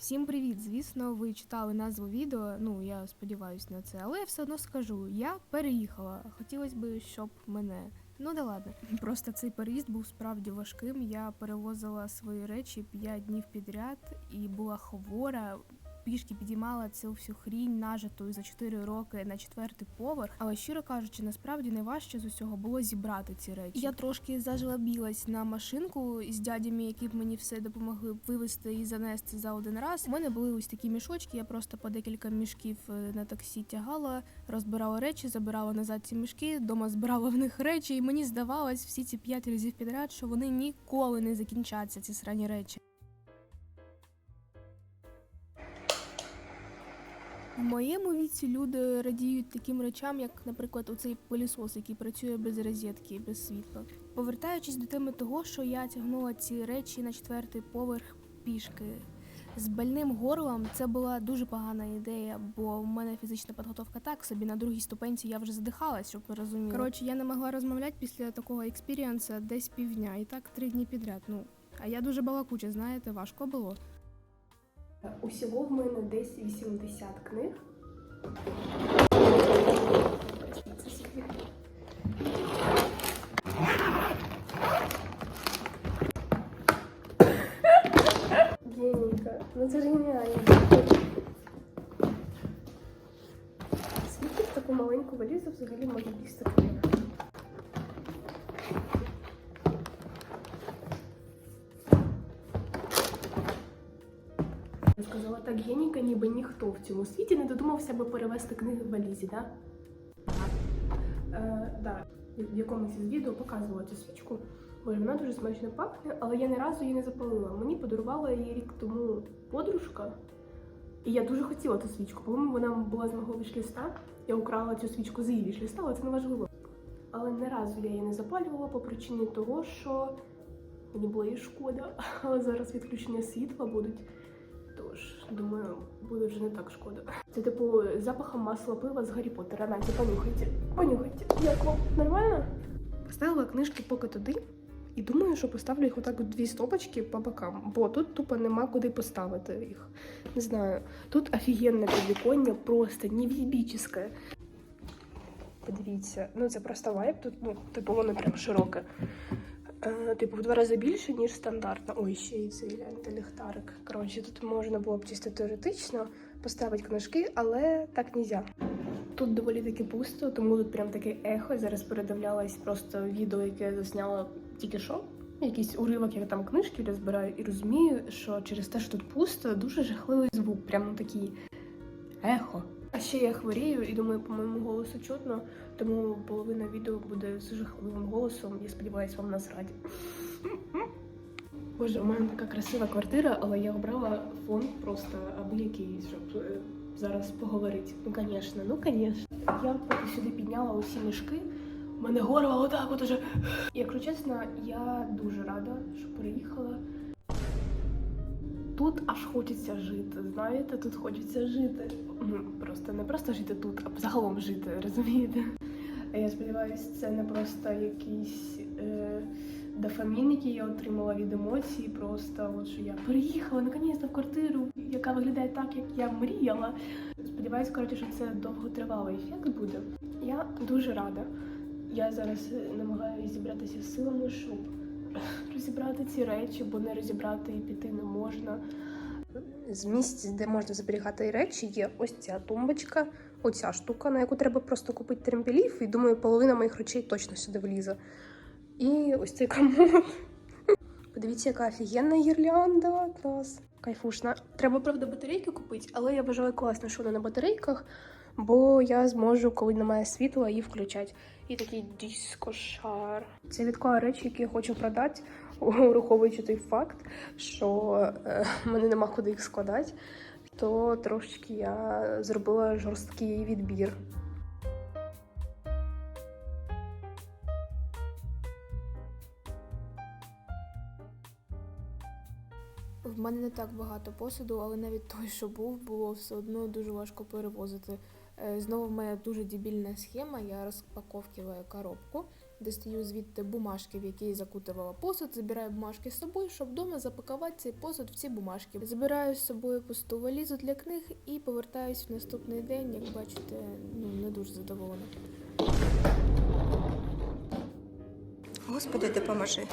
Всім привіт! Звісно, ви читали назву відео. Ну я сподіваюся на це, але я все одно скажу. Я переїхала. Хотілося б, щоб мене. Ну да ладно. Просто цей переїзд був справді важким. Я перевозила свої речі 5 днів підряд і була хвора. Пішки підіймала цю всю хрінь нажиту за 4 роки на четвертий поверх. Але щиро кажучи, насправді найважче з усього було зібрати ці речі. Я трошки зажлобілась на машинку із дядями, які б мені все допомогли вивезти і занести за один раз. У мене були ось такі мішочки. Я просто по декілька мішків е, на таксі тягала, розбирала речі, забирала назад ці мішки, дома збирала в них речі, і мені здавалось всі ці п'ять разів підряд, що вони ніколи не закінчаться, ці срані речі. В моєму віці люди радіють таким речам, як, наприклад, оцей пилісос, який працює без розетки, без світла. Повертаючись до теми того, що я тягнула ці речі на четвертий поверх пішки. З больним горлом це була дуже погана ідея, бо в мене фізична підготовка так собі на другій ступенці я вже задихалась, щоб ви розуміли. Коротше, я не могла розмовляти після такого експірієнса десь півдня, і так три дні підряд. Ну а я дуже балакуча, знаєте, важко було. Усього в мене десь 80 книг. Генійка. Ну це ж геніально. Скільки в таку маленьку валізу взагалі Так генійка, ніби ніхто в цьому світі не додумався би перевести книги в валізі, так? Е, да. В якомусь із відео показувала цю свічку. Боже, вона дуже смачно пахне, але я ні разу її не запалила. Мені подарувала її рік тому подружка. І я дуже хотіла ту свічку. По-моєму, вона була з мого вішліста. Я украла цю свічку з її вішліста, але це не важливо. Але ні разу я її не запалювала по причині того, що мені було її шкода. Але зараз відключення світла будуть. Думаю, буде вже не так шкода. Це типу запахом масла пива з Гаррі Поттера. Наті, понюхайте. Понюхайте. Як вам? Нормально? Поставила книжки поки туди. І думаю, що поставлю їх отак у дві стопочки по бокам, бо тут тупо нема куди поставити їх. Не знаю. Тут офігенне підвіконня, просто нев'єбічне. Подивіться, ну це просто вайб тут, ну, типу, воно прям широке. Е, Типу, в два рази більше, ніж стандартно. Ой, ще й цей гляньте ліхтарик. Коротше, тут можна було б чисто теоретично поставити книжки, але так нельзя. Тут доволі таки пусто, тому тут прям таке ехо. Зараз передивлялась просто відео, яке я засняла тільки що. Якийсь уривок, як там книжки розбираю, і розумію, що через те, що тут пусто, дуже жахливий звук, прям такий ехо. Ще я хворію і думаю, по моєму голосу чутно, тому половина відео буде з жахливим голосом. Я сподіваюся, вам насраді. Боже, у мене така красива квартира, але я обрала фон просто аби якийсь, щоб е, зараз поговорити. Ну, звісно, ну звісно. Я поки сюди підняла усі мішки. У мене горло отак от уже. Якщо чесно, я дуже рада, що переїхала. Тут аж хочеться жити. Знаєте, тут хочеться жити. Ну, Просто не просто жити тут, а загалом жити, розумієте? Я сподіваюся, це не просто якийсь е, дофамін, який я отримала від емоцій. Просто от що я переїхала наконець-то в квартиру, яка виглядає так, як я мріяла. Сподіваюсь, коротше, що це довготривалий ефект буде. Я дуже рада. Я зараз е, намагаюся зібратися з силами, щоб розібрати ці речі, бо не розібрати і піти не можна. З місць, де можна зберігати речі, є ось ця тумбочка, оця штука, на яку треба просто купити тремпелів, і думаю, половина моїх речей точно сюди влізе. І ось цей комод. Подивіться, яка офігенна гірлянда. Клас. Кайфушна. Треба, правда, батарейки купити, але я вважаю класно, що вона на батарейках, бо я зможу, коли немає світла, її включати. І такий дискошар. Це від речі, які я хочу продати, враховуючи той факт, що е, мене нема куди їх складати, то трошечки я зробила жорсткий відбір. В мене не так багато посуду, але навіть той, що був, було все одно дуже важко перевозити. Е, Знову в мене дуже дебільна схема. Я розпаковкиваю коробку, Достаю звідти бумажки, в які закутувала посуд, забираю бумажки з собою, щоб вдома запакувати цей посуд в ці бумажки. Забираю з собою пусту валізу для книг і повертаюсь в наступний день. Як бачите, ну не дуже задоволена. Господи, допоможи.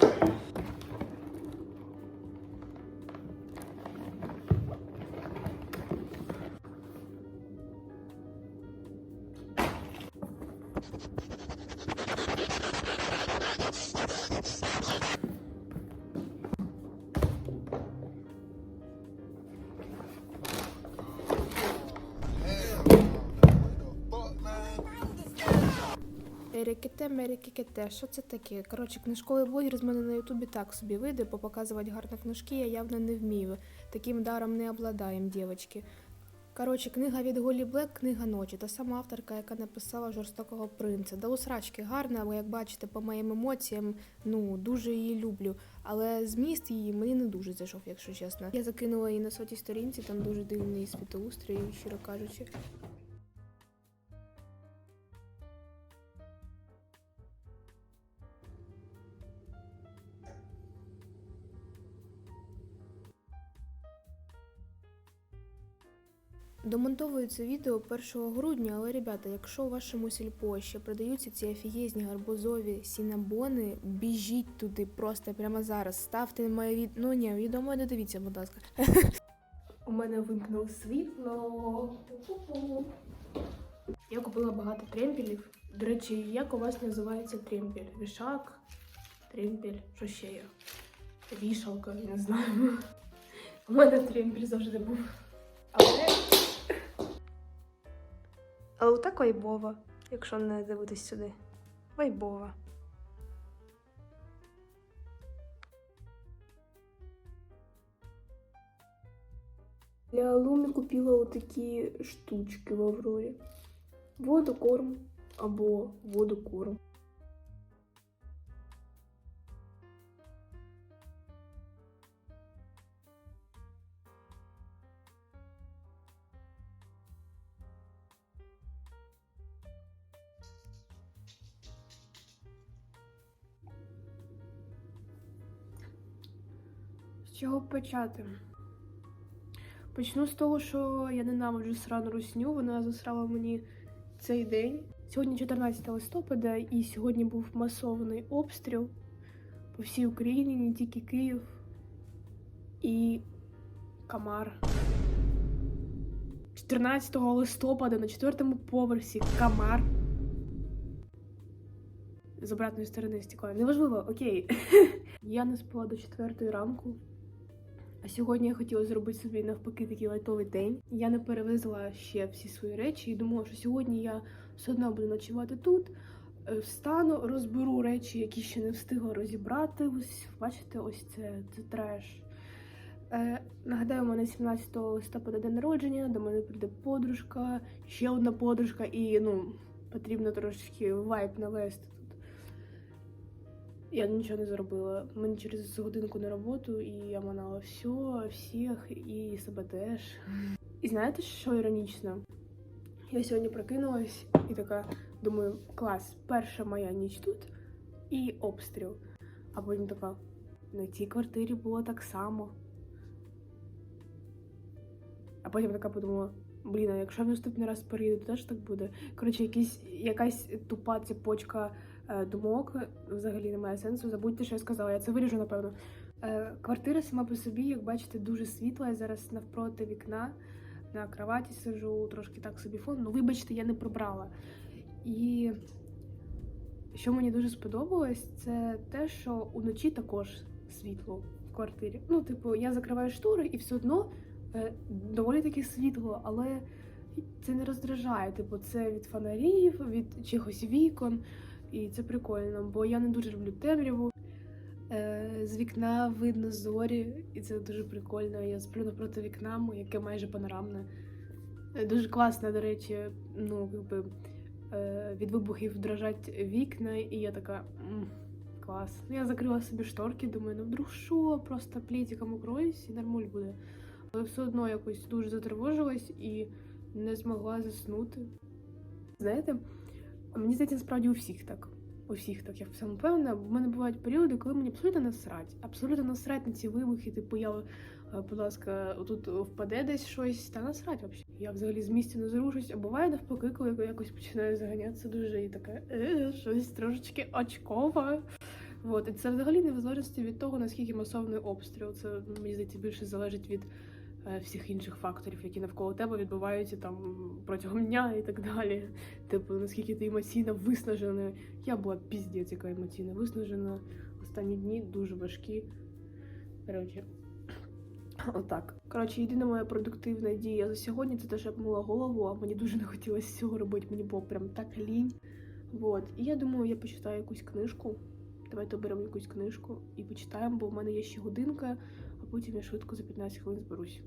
Ерекете, мерекекете, що це таке? Коротше, книжковий блогер з мене на Ютубі так собі вийде, бо показувати гарно книжки я явно не вмію. Таким даром не обладаєм, дівчатки. Коротше, книга від Голі Блек, книга ночі. Та сама авторка, яка написала жорстокого принца. Да усрачки гарна, але як бачите, по моїм емоціям, ну дуже її люблю. Але зміст її мені не дуже зайшов, якщо чесно. Я закинула її на сотій сторінці, там дуже дивний світоустрій, щиро кажучи. Домонтовую це відео 1 грудня, але ребята, якщо у вашому сільпо ще продаються ці офігезні гарбузові сінабони, біжіть туди просто прямо зараз. Ставте моє від... Ну ні, відео моє не дивіться, будь ласка. У мене вимкнуло світло. Я купила багато тремпелів. До речі, як у вас називається тремпель? Вішак, тремпель, що ще є? Вішалка, не знаю. У мене тремпель завжди був. Але Але отак вайбова, якщо не дивитись сюди. Вайбова. для Алумі купила отакі штучки в Аврорі. Водокорм або водокорм. Чого почати? Почну з того, що я ненавиджу срану русню. Вона засрала мені цей день. Сьогодні 14 листопада, і сьогодні був масований обстріл по всій Україні, не тільки Київ і Камар. 14 листопада на четвертому поверсі Камар. З обратної сторони стікає. Неважливо, окей. Я не спала до 4 ранку. А сьогодні я хотіла зробити собі навпаки такий лайтовий день. Я не перевезла ще всі свої речі і думала, що сьогодні я все одно буду ночувати тут. Е, Встану, розберу речі, які ще не встигла розібрати. Ось бачите, ось це, це треш. Е, нагадаю, у мене 17 листопада день народження, до мене прийде подружка, ще одна подружка, і ну, потрібно трошечки вайб навести. Я нічого не зробила. Мені через годинку на роботу, і я манала все, всіх, і себе теж. І знаєте, що іронічно? Я сьогодні прокинулась і така думаю, клас, перша моя ніч тут і обстріл. А потім така, на цій квартирі було так само. А потім така подумала, блін, а якщо в наступний раз переїду, то теж так буде. Коротше, якісь, якась тупа цепочка думок взагалі немає сенсу. Забудьте, що я сказала. Я це виріжу, напевно. Е, квартира сама по собі, як бачите, дуже світла. Я зараз навпроти вікна на кроваті сижу, трошки так собі фон. Ну, вибачте, я не прибрала. І що мені дуже сподобалось, це те, що уночі також світло в квартирі. Ну, типу, я закриваю штори і все одно е, доволі таки світло, але це не роздражає. Типу, це від фонарів, від чогось вікон. І це прикольно, бо я не дуже люблю темряву. Е, з вікна видно зорі, і це дуже прикольно. Я сплю напроти вікна, яке майже панорамне. Е, Дуже класно, до речі, ну, якби е, від вибухів дрожать вікна, і я така «М, клас. Ну, Я закрила собі шторки, думаю, ну вдруг що, просто плітиком укроюсь і нормуль буде. Але все одно якось дуже затривожилась і не змогла заснути. Знаєте, мені здається, насправді у всіх так. У всіх так, я цьому певна. В мене бувають періоди, коли мені абсолютно насрать. Абсолютно насрать на ці вибухи. Типу, я, е, будь ласка, тут впаде десь щось, та насрать взагалі. Я взагалі з місця не зрушусь, а буває навпаки, коли я якось починаю заганятися дуже і таке, е, щось трошечки очкове. От, і це взагалі не від того, наскільки масовний обстріл. Це мені здається більше залежить від всіх інших факторів, які навколо тебе відбуваються там протягом дня і так далі. Типу, наскільки ти емоційно виснажена. Я була піздець, яка емоційно виснажена. Останні дні дуже важкі. Коротше, отак. Коротше, єдина моя продуктивна дія за сьогодні це те, що я помила голову, а мені дуже не хотілося цього робити. Мені було прям так лінь. Вот. І я думаю, я почитаю якусь книжку. Давайте оберемо якусь книжку і почитаємо, бо в мене є ще годинка, а потім я швидко за 15 хвилин зберусь.